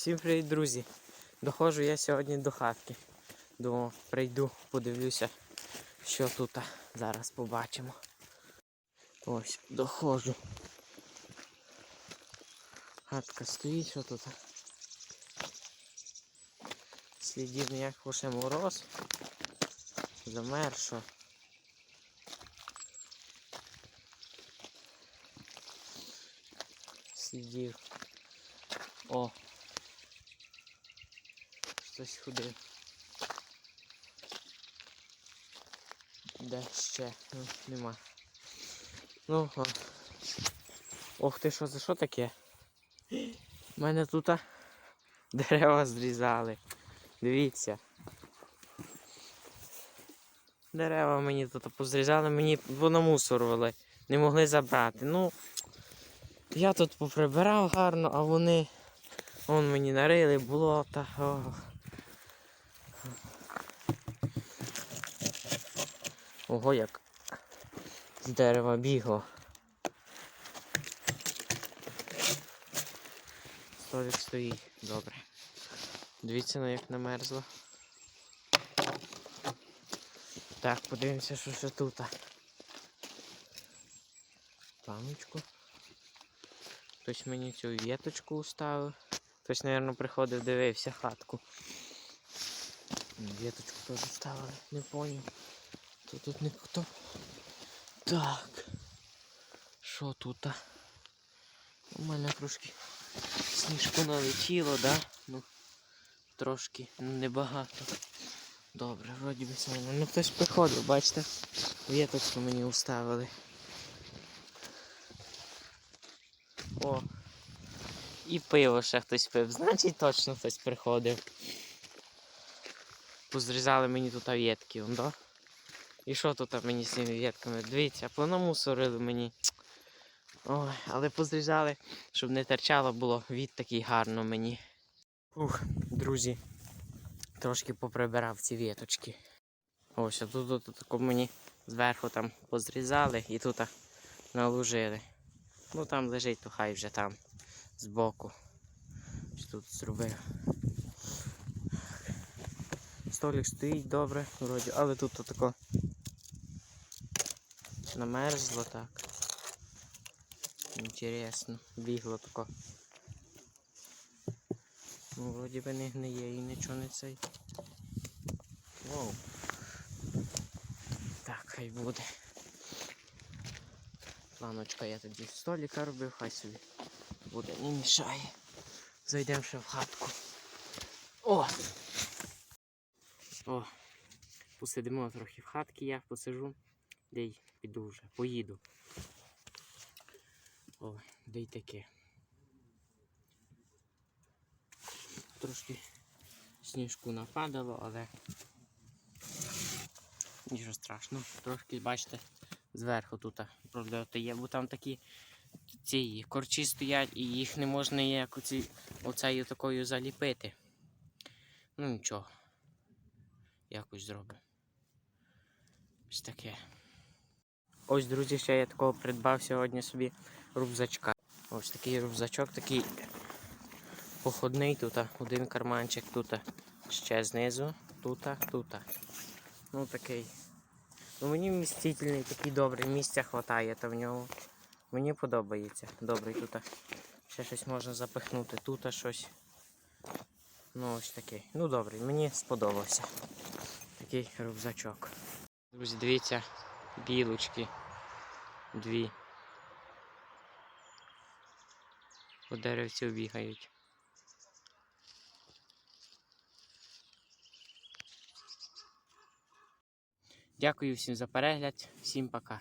Всім привіт, друзі! Доходжу я сьогодні до хатки. Думав, прийду, подивлюся, що тут. Зараз побачимо. Ось, доходжу. Хатка стоїть, що тут? Слідів ніяк лише мороз. Замер. Слідів. О, Хтось ходив. Де ще? Ну, нема. Ну, о. Ох ти, що за що таке? У мене тут дерева зрізали. Дивіться. Дерева мені тут позрізали, мені понамусорували. Не могли забрати. Ну, я тут поприбирав гарно, а вони Вон мені нарили болота. Ох. Ого, як з дерева бігло. Столик стоїть, добре. Дивіться, ну як намерзло. Так, подивимося, що ще тут. Паночку. Хтось мені цю віточку уставив. Хтось, мабуть, приходив, дивився хатку. Віточку теж ставили, не поняв. То тут ніхто. Так. Що тут? а? Мене трошки сніжку налетіло, да? Ну, трошки, небагато. Добре, вроді би все. Ну хтось приходив, бачите? Віточку мені уставили. О, і пиво ще хтось пив. Значить точно хтось приходив. Позрізали мені тут он, да? І що тут мені з цими ветками? Дивіться, планомусорили мені. Ой, але позрізали, щоб не терчало було від такий гарно мені. Ух, друзі, трошки поприбирав ці віточки. Ось, а тут, тут, мені зверху там позрізали і тут наложили. Ну там лежить, то хай вже там збоку. Що тут зробив. Столик стоїть добре, вроді, але тут тако намерзло так. Інтересно, бігло тако. Ну, вроді би не гниє і нічого не цей. Воу. Так, хай буде. Планочка я тоді століка робив, хай собі буде, не мішає. Зайдемо ще в хатку. О! О! Посидимо трохи в хатці, я посижу, де й піду вже, поїду. О, де й таке. Трошки сніжку нападало, але нічого страшного. Трошки, бачите, зверху тут прольоти є, бо там такі ці корчі стоять і їх не можна ніяк оці, оцею такою заліпити. Ну нічого. Якось зробимо. Ось таке. Ось, друзі, ще я такого придбав сьогодні собі рюкзачка. Ось такий рюкзачок, такий походний, тут один карманчик, тут ще знизу, тут, тут. Ну такий. Ну мені вмістительний, такий добрий, місця вистачає та в ньому. Мені подобається. Добрий тут. Ще щось можна запихнути. Тут щось. Ну ось такий. Ну добрий, мені сподобався. Такий рюкзачок. Друзі, дивіться, білочки. Дві. По деревці бігають. Дякую всім за перегляд, всім пока.